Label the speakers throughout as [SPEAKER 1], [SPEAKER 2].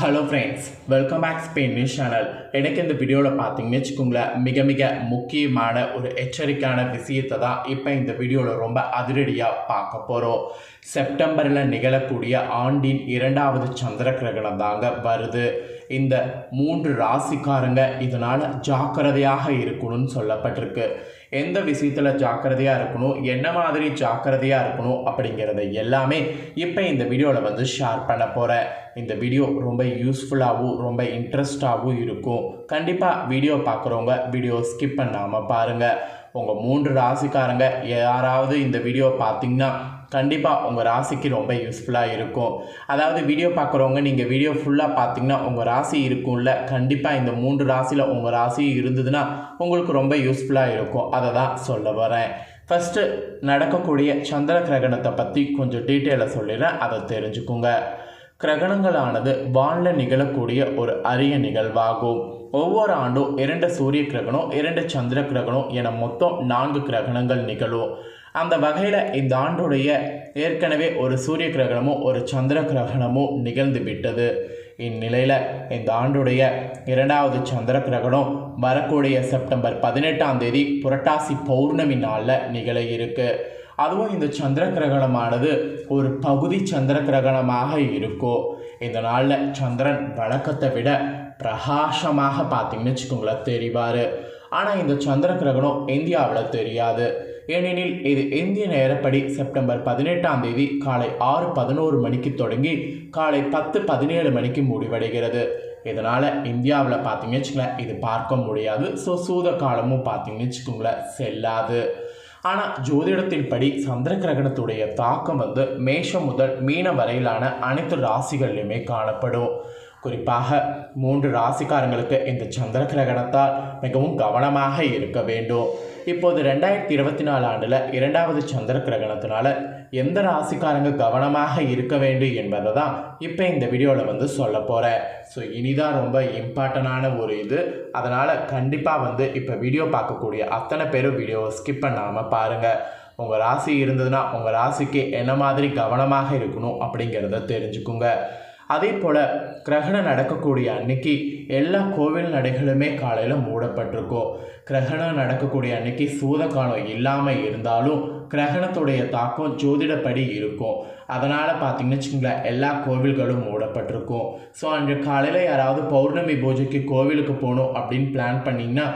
[SPEAKER 1] Hello friends welcome back Spain news channel எனக்கு இந்த வீடியோவில் பார்த்தீங்கன்னு வச்சுக்கோங்களேன் மிக மிக முக்கியமான ஒரு எச்சரிக்கையான விஷயத்தை தான் இப்போ இந்த வீடியோவில் ரொம்ப அதிரடியாக பார்க்க போகிறோம் செப்டம்பரில் நிகழக்கூடிய ஆண்டின் இரண்டாவது சந்திர கிரகணம் தாங்க வருது. இந்த மூன்று ராசிக்காரங்க இதனால் ஜாக்கிரதையாக இருக்கணும்னு சொல்லப்பட்டிருக்கு. எந்த விஷயத்தில் ஜாக்கிரதையாக இருக்கணும் என்ன மாதிரி ஜாக்கிரதையாக இருக்கணும் அப்படிங்கிறத எல்லாமே இப்போ இந்த வீடியோவில் வந்து ஷேர் பண்ண போகிறேன் இந்த வீடியோ ரொம்ப யூஸ்ஃபுல்லாகவும் ரொம்ப இன்ட்ரெஸ்டாகவும் இருக்கும். கண்டிப்பாக வீடியோ பார்க்குறவங்க வீடியோ ஸ்கிப் பண்ணாமல் பாருங்கள் உங்கள் மூன்று ராசிக்காரங்க யாராவது இந்த வீடியோ பார்த்தீங்கன்னா கண்டிப்பாக உங்கள் ராசிக்கு ரொம்ப யூஸ்ஃபுல்லாக இருக்கும். அதாவது வீடியோ பார்க்குறவங்க நீங்கள் வீடியோ ஃபுல்லாக பார்த்தீங்கன்னா உங்கள் ராசி இருக்கும்ல கண்டிப்பாக இந்த மூன்று ராசியில் உங்கள் ராசி இருந்ததுன்னா உங்களுக்கு ரொம்ப யூஸ்ஃபுல்லாக இருக்கும். அதை தான் சொல்ல வரேன். ஃபஸ்ட்டு நடக்கக்கூடிய சந்திர கிரகணத்தை பற்றி கொஞ்சம் டீட்டெயிலாக சொல்லிடுறேன். அதை தெரிஞ்சுக்குங்க. கிரகணங்களானது வானில் நிகழக்கூடிய ஒரு அரிய நிகழ்வாகும். ஒவ்வொரு ஆண்டும் இரண்டு சூரிய கிரகணம் இரண்டு சந்திர கிரகணம் என மொத்தம் நான்கு கிரகணங்கள் நிகழும். அந்த வகையில் இந்த ஆண்டுடைய ஏற்கனவே ஒரு சூரிய கிரகணமும் ஒரு சந்திர கிரகணமும் நிகழ்ந்து விட்டது. இந்நிலையில் இந்த ஆண்டுடைய இரண்டாவது சந்திர கிரகணம் வரக்கூடிய செப்டம்பர் பதினெட்டாம் தேதி புரட்டாசி பௌர்ணமி நாளில் நிகழ இருக்குது அதுவும் இந்த சந்திர கிரகணமானது ஒரு பகுதி சந்திர கிரகணமாக இருக்கும் இந்த நாளில் சந்திரன் வழக்கத்தை விட பிரகாசமாக பார்த்தீங்கன்னு வச்சுக்கோங்களேன் தெரிவார். ஆனால் இந்த சந்திர கிரகணம் இந்தியாவில் தெரியாது. ஏனெனில் இது இந்திய நேரப்படி செப்டம்பர் பதினெட்டாம் தேதி காலை ஆறு பதினோரு மணிக்கு தொடங்கி காலை பத்து பதினேழு மணிக்கு முடிவடைகிறது. இதனால் இந்தியாவில் பார்த்தீங்கன்னு வச்சுக்கோங்களேன் இது பார்க்க முடியாது. ஸோ சூத காலமும் பார்த்தீங்கன்னு வச்சுக்கோங்களேன் செல்லாது. ஆனால் ஜோதிடத்தின்படி சந்திர கிரகணத்துடைய தாக்கம் வந்து மேஷம் முதல் மீன வரையிலான அனைத்து ராசிகள்லையுமே காணப்படும். குறிப்பாக மூன்று ராசிக்காரங்களுக்கு இந்த சந்திர கிரகணத்தால் மிகவும் கவனமாக இருக்க வேண்டும். இப்போது ரெண்டாயிரத்தி இருபத்தி நாலு ஆண்டில் இரண்டாவது சந்திர கிரகணத்தினால எந்த ராசிக்காரங்க கவனமாக இருக்க வேண்டும் என்பதை தான் இப்போ இந்த வீடியோவில் வந்து சொல்ல போகிறேன் ஸோ இனிதான் ரொம்ப இம்பார்ட்டண்டான ஒரு இது. அதனால் கண்டிப்பாக வந்து இப்போ வீடியோ பார்க்கக்கூடிய அத்தனை பேரும் வீடியோவை ஸ்கிப் பண்ணாமல் பாருங்கள் உங்கள் ராசி இருந்ததுன்னா உங்கள் ராசிக்கு என்ன மாதிரி கவனமாக இருக்கணும் அப்படிங்கிறத தெரிஞ்சுக்குங்க. அதே போல் கிரகணம் நடக்கக்கூடிய அன்னைக்கு எல்லா கோவில் நடைகளுமே காலையில் மூடப்பட்டிருக்கும். கிரகணம் நடக்கக்கூடிய அன்னைக்கு சூதக்காலம் இல்லாமல் இருந்தாலும் கிரகணத்துடைய தாக்கம் ஜோதிடப்படி இருக்கும். அதனால் பார்த்தீங்கன்னு வச்சுக்கோங்களேன் எல்லா கோவில்களும் மூடப்பட்டிருக்கும். ஸோ அன்று காலையில் யாராவது பௌர்ணமி பூஜைக்கு கோவிலுக்கு போகணும் அப்படின்னு பிளான் பண்ணிங்கன்னா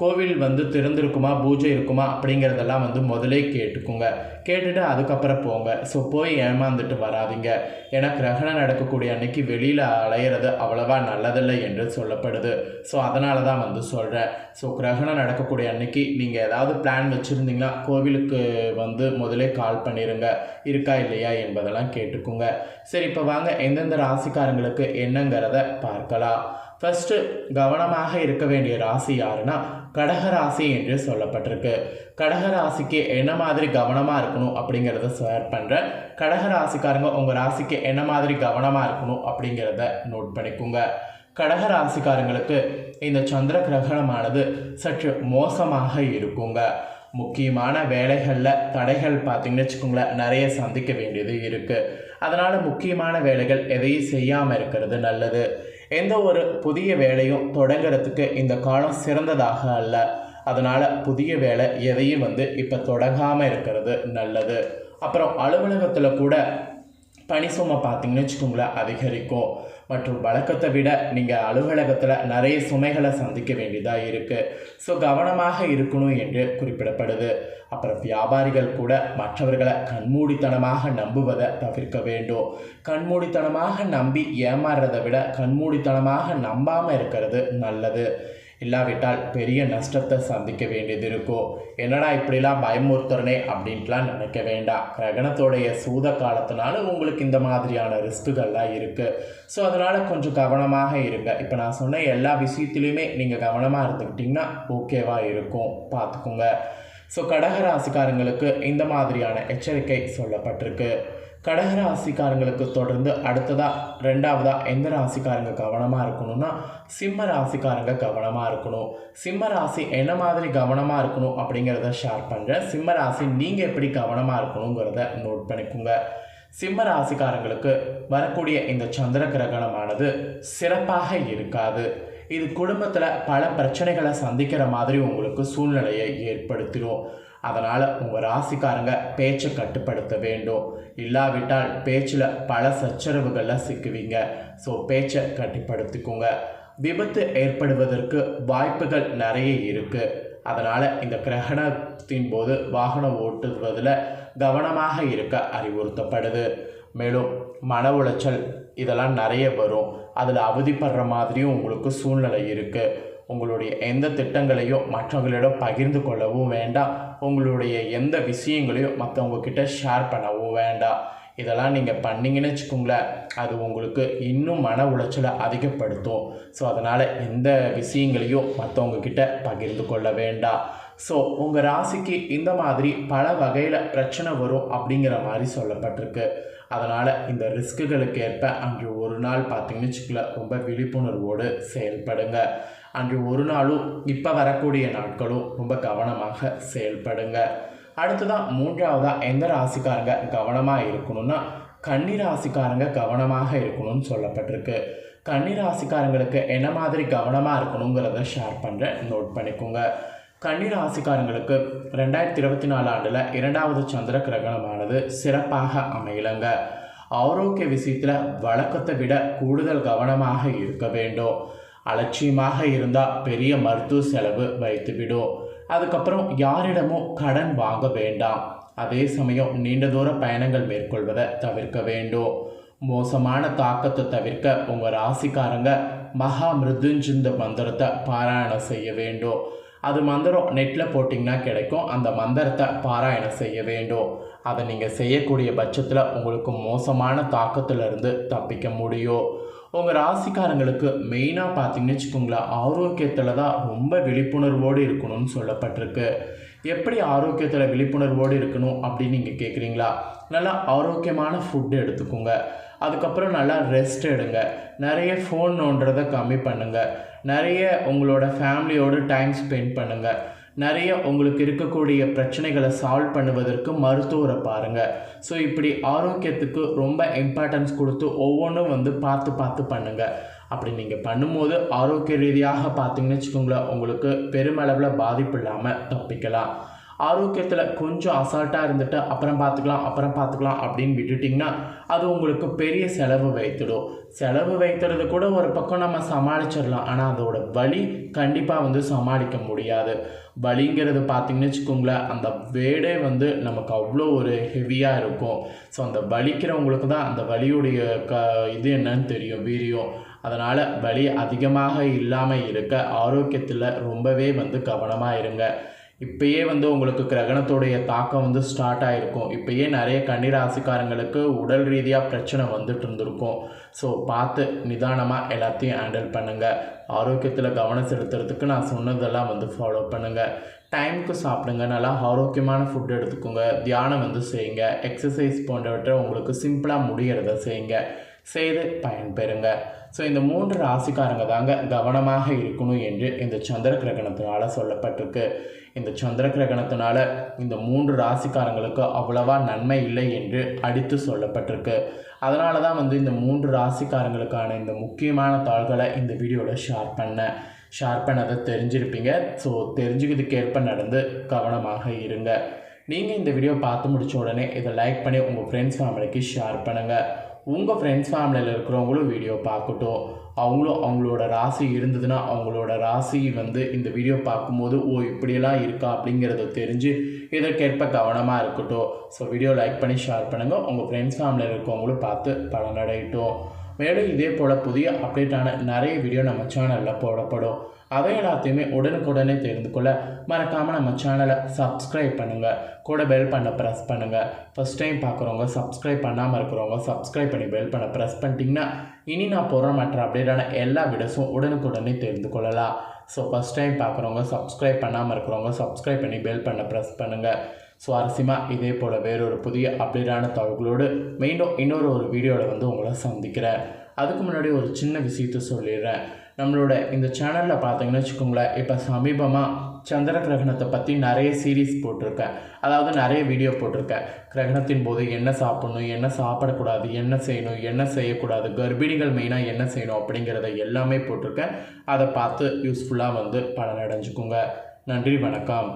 [SPEAKER 1] கோவில் வந்து திறந்திருக்குமா பூஜை இருக்குமா அப்படிங்கிறதெல்லாம் வந்து முதலே கேட்டுக்குங்க. கேட்டுட்டு அதுக்கப்புறம் போங்க. ஸோ போய் ஏமாந்துட்டு வராதிங்க. ஏன்னா கிரகணம் நடக்கக்கூடிய அன்னைக்கு வெளியில் அலையிறது அவ்வளவா நல்லதில்லை என்று சொல்லப்படுது. ஸோ அதனால தான் வந்து சொல்கிறேன் ஸோ கிரகணம் நடக்கக்கூடிய அன்னைக்கு நீங்கள் ஏதாவது பிளான் வச்சுருந்தீங்கன்னா கோவிலுக்கு வந்து முதலே கால் பண்ணிடுங்க இருக்கா இல்லையா என்பதெல்லாம் கேட்டுக்குங்க. சரி இப்போ வாங்க. எந்தெந்த ராசிக்காரங்களுக்கு என்னங்கிறத பார்க்கலாம். ஃபஸ்ட்டு கவனமாக இருக்க வேண்டிய ராசி யாருன்னா கடகராசி என்று சொல்லப்பட்டிருக்கு. கடகராசிக்கு என்ன மாதிரி கவனமாக இருக்கணும் அப்படிங்கிறத ஷேர் பண்ணுறேன் கடகராசிக்காரங்க உங்கள் ராசிக்கு என்ன மாதிரி கவனமாக இருக்கணும் அப்படிங்கிறத நோட் பண்ணிக்கோங்க. கடகராசிக்காரங்களுக்கு இந்த சந்திர கிரகணமானது சற்று மோசமாக இருக்குங்க. முக்கியமான வேலைகளில் தடைகள் பார்த்திங்கன்னு வச்சுக்கோங்களேன் நிறைய சந்திக்க வேண்டியது இருக்குது அதனால் முக்கியமான வேலைகள் எதையும் செய்யாமல் இருக்கிறது நல்லது. எந்த ஒரு புதிய வேலையும் தொடங்கிறதுக்கு இந்த காலம் சிறந்ததாக அல்ல. அதனால் புதிய வேலை எதையும் வந்து இப்போ தொடங்காமல் இருக்கிறது நல்லது. அப்புறம் அலுவலகத்தில் கூட பணி சுமை பார்த்தீங்கன்னு வச்சுக்கோங்களேன் அதிகரிக்கும். மற்றும் வழக்கத்தை விட நீங்கள் அலுவலகத்தில் நிறைய சுமைகளை சந்திக்க வேண்டியதாக இருக்குது ஸோ கவனமாக இருக்கணும் என்று குறிப்பிடப்படுது. அப்புறம் வியாபாரிகள் கூட மற்றவர்களை கண்மூடித்தனமாக நம்புவதை தவிர்க்க வேண்டும். கண்மூடித்தனமாக நம்பி ஏமாறுறதை விட கண்மூடித்தனமாக நம்பாமல் இருக்கிறது நல்லது. இல்லாவிட்டால் பெரிய நஷ்டத்தை சந்திக்க வேண்டியது இருக்கும் என்னடா இப்படிலாம் பயமுறுத்துறனே அப்படின்ட்டுலாம் நினைக்க வேண்டாம். கிரகணத்தோடைய சூத காலத்தினால உங்களுக்கு இந்த மாதிரியான ரிஸ்க்குகள்லாம் இருக்குது ஸோ அதனால் கொஞ்சம் கவனமாக இருங்க. இப்போ நான் சொன்ன எல்லா விஷயத்துலையுமே நீங்கள் கவனமாக இருந்துக்கிட்டிங்கன்னா ஓகேவாக இருக்கும். பார்த்துக்கோங்க. ஸோ கடகராசிக்காரங்களுக்கு இந்த மாதிரியான எச்சரிக்கை சொல்லப்பட்டிருக்கு. கடக ராசிக்காரங்களுக்கு தொடர்ந்து அடுத்ததாக ரெண்டாவதாக எந்த ராசிக்காரங்க கவனமாக இருக்கணும்னா சிம்ம ராசிக்காரங்க கவனமாக இருக்கணும். சிம்ம ராசி என்ன மாதிரி கவனமாக இருக்கணும் அப்படிங்கிறத ஷேர் பண்ணுறேன் சிம்ம ராசி நீங்கள் எப்படி கவனமாக இருக்கணுங்கிறத நோட் பண்ணிக்கோங்க. சிம்ம ராசிக்காரங்களுக்கு வரக்கூடிய இந்த சந்திர கிரகணமானது சிறப்பாக இருக்காது. இது குடும்பத்தில் பல பிரச்சனைகளை சந்திக்கிற மாதிரி உங்களுக்கு சூழ்நிலையை ஏற்படுத்திடும் அதனால் உங்கள் ராசிக்காரங்க பேச்சை கட்டுப்படுத்த வேண்டும். இல்லாவிட்டால் பேச்சில் பல சச்சரவுகளில் சிக்குவீங்க. ஸோ பேச்சை கட்டுப்படுத்திக்கோங்க. விபத்து ஏற்படுவதற்கு வாய்ப்புகள் நிறைய இருக்குது அதனால் இந்த கிரகணத்தின் போது வாகனம் ஓட்டுவதில் கவனமாக இருக்க அறிவுறுத்தப்படுது. மேலும் மன உளைச்சல் இதெல்லாம் நிறைய வரும். அதில் அவதிப்படுற மாதிரியும் உங்களுக்கு சூழ்நிலை இருக்குது உங்களுடைய எந்த திட்டங்களையும் மற்றவங்களிடம் பகிர்ந்து கொள்ளவும் வேண்டாம். உங்களுடைய எந்த விஷயங்களையும் மற்றவங்க கிட்ட ஷேர் பண்ணவும் வேண்டாம். இதெல்லாம் நீங்கள் பண்ணிங்கன்னு வச்சுக்கோங்களேன் அது உங்களுக்கு இன்னும் மன உளைச்சலை அதிகப்படுத்தும். ஸோ அதனால் எந்த விஷயங்களையும் மற்றவங்க கிட்ட பகிர்ந்து கொள்ள வேண்டாம். ஸோ உங்கள் ராசிக்கு இந்த மாதிரி பல வகையில் பிரச்சனை வரும் அப்படிங்கிற மாதிரி சொல்லப்பட்டிருக்கு. அதனால் இந்த ரிஸ்க்குகளுக்கு ஏற்ப அன்று ஒரு நாள் பார்த்தீங்கன்னு வச்சுக்கோங்களேன் ரொம்ப விழிப்புணர்வோடு செயல்படுங்க. அன்று ஒரு நாளும் இப்போ வரக்கூடிய நாட்களும் ரொம்ப கவனமாக செயல்படுங்க. அடுத்ததான் மூன்றாவதாக எந்த ராசிக்காரங்க கவனமாக இருக்கணும்னா கன்னி ராசிக்காரங்க கவனமாக இருக்கணும்னு சொல்லப்பட்டிருக்கு. கன்னி ராசிக்காரங்களுக்கு என்ன மாதிரி கவனமாக இருக்கணுங்கிறத ஷேர் பண்ணுறேன் நோட் பண்ணிக்கோங்க. கண்ணீர் ராசிக்காரங்களுக்கு ரெண்டாயிரத்தி இருபத்தி நாலு ஆண்டில் இரண்டாவது சந்திர கிரகணமானது சிறப்பாக அமையலங்க. ஆரோக்கிய விஷயத்தில் வழக்கத்தை விட கூடுதல் கவனமாக இருக்க வேண்டும். அலட்சியமாக இருந்தால் பெரிய மருத்துவ செலவு வைத்துவிடும். அதுக்கப்புறம் யாரிடமும் கடன் வாங்க வேண்டாம். அதே சமயம் நீண்ட தூர பயணங்கள் மேற்கொள்வதை தவிர்க்க வேண்டும். மோசமான தாக்கத்தை தவிர்க்க உங்கள் ராசிக்காரங்க மகா மிருதுஞ்சிந்த மந்திரத்தை பாராயணம் செய்ய வேண்டும். அது மந்திரம் நெட்டில் போட்டிங்கன்னா கிடைக்கும். அந்த மந்திரத்தை பாராயணம் செய்ய வேண்டும். அதை நீங்கள் செய்யக்கூடிய பட்சத்தில் உங்களுக்கு மோசமான தாக்கத்திலிருந்து தப்பிக்க முடியும். உங்கள் ராசிக்காரங்களுக்கு மெயினாக பார்த்தீங்கன்னு வச்சுக்கோங்களேன் ஆரோக்கியத்தில் தான் ரொம்ப விழிப்புணர்வோடு இருக்கணும்னு சொல்லப்பட்டிருக்கு. எப்படி ஆரோக்கியத்தில் விழிப்புணர்வோடு இருக்கணும் அப்படின்னு நீங்கள் கேட்குறீங்களா நல்லா ஆரோக்கியமான ஃபுட்டு எடுத்துக்கோங்க. அதுக்கப்புறம் நல்லா ரெஸ்ட் எடுங்க. நிறைய ஃபோன் நோண்டுறதை கம்மி பண்ணுங்கள் நிறைய உங்களோட ஃபேமிலியோடு டைம் ஸ்பெண்ட் பண்ணுங்கள் நிறைய உங்களுக்கு இருக்கக்கூடிய பிரச்சனைகளை சால்வ் பண்ணுவதற்கு மருத்துவரை பாருங்கள் ஸோ இப்படி ஆரோக்கியத்துக்கு ரொம்ப இம்பார்ட்டன்ஸ் கொடுத்து ஒவ்வொன்றும் வந்து பார்த்து பார்த்து பண்ணுங்கள் அப்படி நீங்கள் பண்ணும்போது ஆரோக்கிய ரீதியாக பார்த்தீங்கன்னு வச்சுக்கோங்களேன் உங்களுக்கு பெருமளவில் பாதிப்பு இல்லாமல் தப்பிக்கலாம். ஆரோக்கியத்தில் கொஞ்சம் அசால்ட்டாக இருந்துட்டு அப்புறம் பார்த்துக்கலாம் அப்புறம் பார்த்துக்கலாம் அப்படின்னு விட்டுட்டிங்கன்னா அது உங்களுக்கு பெரிய செலவு வைத்துடும். செலவு வைக்கிறது கூட ஒரு பக்கம் நம்ம சமாளிச்சிடலாம். ஆனால் அதோட வலி கண்டிப்பாக வந்து சமாளிக்க முடியாது. வலிங்கிறது பார்த்திங்கன்னு வச்சுக்கோங்களேன் அந்த வேடே வந்து நமக்கு அவ்வளோ ஒரு ஹெவியாக இருக்கும். ஸோ அந்த வலிக்கிறவங்களுக்கு தான் அந்த வலியுடைய க இது என்னன்னு தெரியும் வீரியம். அதனால் வலி அதிகமாக இல்லாமல் இருக்க ஆரோக்கியத்தில் ரொம்பவே வந்து கவனமாக இருங்க. இப்பயே வந்து உங்களுக்கு கிரகணத்துடைய தாக்கம் வந்து ஸ்டார்ட் ஆகிருக்கும் இப்பயே நிறைய கன்னிராசிக்காரங்களுக்கு உடல் ரீதியாக பிரச்சனை வந்துட்டு இருந்திருக்கும். ஸோ பார்த்து நிதானமாக எல்லாத்தையும் ஹேண்டில் பண்ணுங்கள் ஆரோக்கியத்தில் கவனம் செலுத்துறதுக்கு நான் சொன்னதெல்லாம் வந்து ஃபாலோ பண்ணுங்கள் டைமுக்கு சாப்பிடுங்க. நல்லா ஆரோக்கியமான ஃபுட் எடுத்துக்கோங்க. தியானம் வந்து செய்யுங்க. எக்ஸசைஸ் போன்றவற்றை உங்களுக்கு சிம்பிளாக முடிகிறத செய்யுங்க. செய்து பயன்பெறுங்க. ஸோ இந்த மூன்று ராசிக்காரங்க தாங்க கவனமாக இருக்கணும் என்று இந்த சந்திர கிரகணத்தினால சொல்லப்பட்டிருக்கு. இந்த சந்திர கிரகணத்தினால இந்த மூன்று ராசிக்காரங்களுக்கு அவ்வளவா நன்மை இல்லை என்று அடித்து சொல்லப்பட்டிருக்கு. அதனால தான் வந்து இந்த மூன்று ராசிக்காரங்களுக்கான இந்த முக்கியமான தாள்களை இந்த வீடியோவில் ஷேர் பண்ணேன் ஷேர் பண்ணதை தெரிஞ்சிருப்பீங்க. ஸோ தெரிஞ்சுக்கிறதுக்கு ஏற்ப நடந்து கவனமாக இருங்க. நீங்கள் இந்த வீடியோ பார்த்து முடிச்ச உடனே இதை லைக் பண்ணி உங்கள் ஃப்ரெண்ட்ஸ் ஃபேமிலிக்கு ஷேர் பண்ணுங்கள் உங்கள் ஃப்ரெண்ட்ஸ் ஃபேமிலியில் இருக்கிறவங்களும் வீடியோ பார்க்கட்டும். அவங்களும் அவங்களோட ராசி இருந்ததுன்னா அவங்களோட ராசி வந்து இந்த வீடியோ பார்க்கும்போது ஓ இப்படியெல்லாம் இருக்கா? அப்படிங்கிறத தெரிஞ்சு இதற்கேற்ப கவனமாக இருக்கட்டும். ஸோ வீடியோ லைக் பண்ணி ஷேர் பண்ணுங்கள் உங்கள் ஃப்ரெண்ட்ஸ் ஃபேமிலியில் இருக்கவங்களும் பார்த்து பலனடையட்டும். மேலும் இதே போல் புதிய அப்டேட்டான நிறைய வீடியோ நம்ம சேனலில் போடப்படும். அதை எல்லாத்தையுமே உடனுக்குடனே தெரிந்து கொள்ள மறக்காமல் நம்ம சேனலை சப்ஸ்கிரைப் பண்ணுங்கள் கூட பெல் பண்ண ப்ரெஸ் பண்ணுங்கள் ஃபஸ்ட் டைம் பார்க்குறவங்க சப்ஸ்கிரைப் பண்ணாமல் இருக்கிறவங்க சப்ஸ்கிரைப் பண்ணி பெல் பண்ண ப்ரெஸ் பண்ணிட்டீங்கன்னா இனி நான் போகிற மற்ற அப்டேட்டான எல்லா வீடியோஸும் உடனுக்குடனே தெரிந்து கொள்ளலாம். ஸோ ஃபஸ்ட் டைம் பார்க்குறவங்க சப்ஸ்கிரைப் பண்ணாமல் இருக்கிறவங்க சப்ஸ்கிரைப் பண்ணி பெல் பண்ண ப்ரெஸ் பண்ணுங்கள் சுவாரஸ்யமாக இதே போல் வேறொரு புதிய அப்டேட்டான தகவல்களோடு மீண்டும் இன்னொரு ஒரு வீடியோவில் வந்து உங்களை சந்திக்கிறேன். அதுக்கு முன்னாடி ஒரு சின்ன விஷயத்த சொல்லிடுறேன். நம்மளோட இந்த சேனலில் பார்த்தீங்கன்னு வச்சுக்கோங்களேன் இப்போ சமீபமாக சந்திர கிரகணத்தை பற்றி நிறைய சீரீஸ் போட்டிருக்கேன். அதாவது நிறைய வீடியோ போட்டிருக்கேன். கிரகணத்தின் போது என்ன சாப்பிடணும் என்ன சாப்பிடக்கூடாது என்ன செய்யணும் என்ன செய்யக்கூடாது கர்ப்பிணிகள் மெயினாக என்ன செய்யணும் அப்படிங்கிறத எல்லாமே போட்டிருக்கேன். அதை பார்த்து யூஸ்ஃபுல்லாக வந்து பலனடைஞ்சுக்குங்க. நன்றி வணக்கம்.